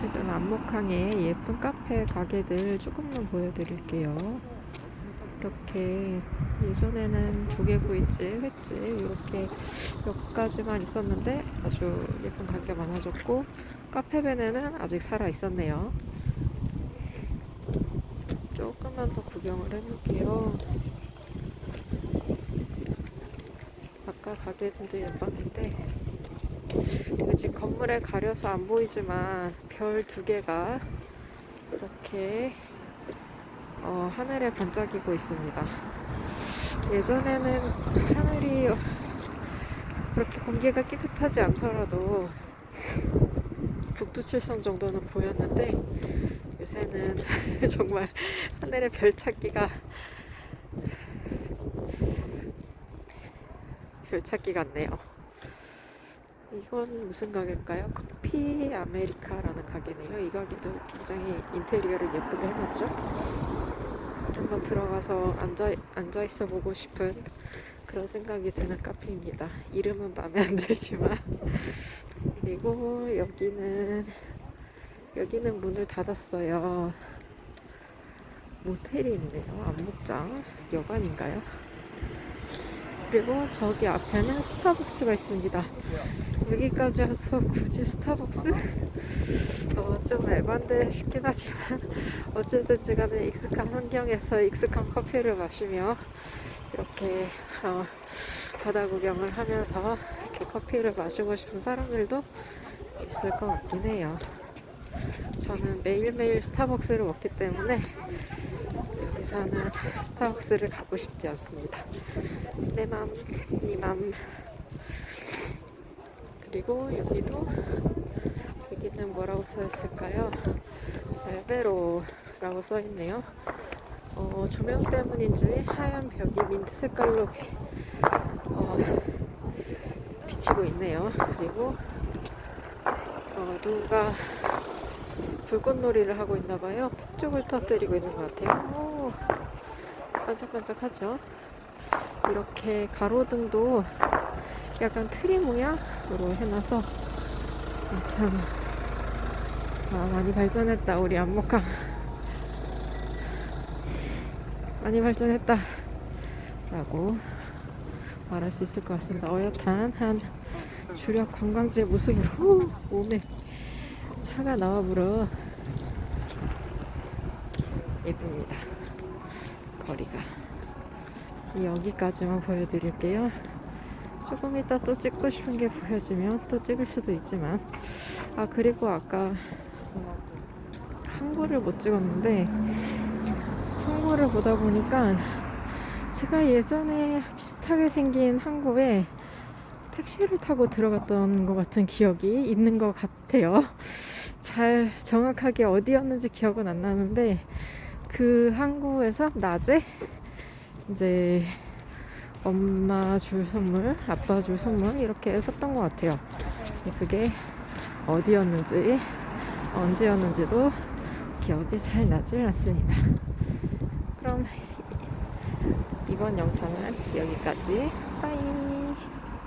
지금 안목항에 예쁜 카페 가게들 조금만 보여드릴게요. 이렇게 예전에는 조개구이집, 횟집 이렇게 몇 가지만 있었는데 아주 예쁜 가게 많아졌고 카페벤에는 아직 살아 있었네요. 조금만 더 구경을 해볼게요. 아까 가게들도 예뻤는데 이거 지금 건물에 가려서 안 보이지만 별 두 개가 이렇게 어, 하늘에 반짝이고 있습니다. 예전에는 하늘이 그렇게 공기가 깨끗하지 않더라도 북두칠성 정도는 보였는데 요새는 정말 하늘의 별 찾기가 별 찾기 같네요. 이건 무슨 가게일까요? 커피 아메리카라는 가게네요. 이 가게도 굉장히 인테리어를 예쁘게 해놨죠. 한번 들어가서 앉아, 앉아 있어 보고 싶은 그런 생각이 드는 카페입니다. 이름은 마음에 안 들지만. 그리고 여기는, 여기는 문을 닫았어요. 모텔이 있네요. 안목장. 여관인가요? 그리고 저기 앞에는 스타벅스가 있습니다. 여기까지 와서 굳이 스타벅스? 어, 좀 에반데 싶긴 하지만 어쨌든 간에 익숙한 환경에서 익숙한 커피를 마시며 이렇게 어, 바다 구경을 하면서 이렇게 커피를 마시고 싶은 사람들도 있을 것 같긴 해요. 저는 매일매일 스타벅스를 먹기 때문에 여기서는 스타벅스를 가고 싶지 않습니다. 내 맘, 네 맘. 그리고 여기도 여기는 뭐라고 써 있을까요? 알베로라고 써 있네요. 어, 조명 때문인지 하얀 벽이 민트 색깔로 비, 어, 비치고 있네요. 그리고 어, 누가 불꽃놀이를 하고 있나 봐요. 폭죽을 터뜨리고 있는 것 같아요. 오, 반짝반짝하죠. 이렇게 가로등도 약간 트리 모양으로 해놔서 참 아, 많이 발전했다 우리 안목항 많이 발전했다 라고 말할 수 있을 것 같습니다 어엿한 한 주력 관광지의 모습으로 후, 몸에 차가 나와 불어 예쁩니다 거리가 여기까지만 보여드릴게요. 조금 이따 또 찍고 싶은 게 보여지면 또 찍을 수도 있지만 아 그리고 아까 어, 항구를 못 찍었는데 항구를 보다 보니까 제가 예전에 비슷하게 생긴 항구에 택시를 타고 들어갔던 것 같은 기억이 있는 것 같아요. 잘 정확하게 어디였는지 기억은 안 나는데 그 항구에서 낮에 이제 엄마 줄 선물, 아빠 줄 선물 이렇게 샀던 것 같아요. 그게 어디였는지 언제였는지도 기억이 잘 나질 않습니다. 그럼 이번 영상은 여기까지. 빠이.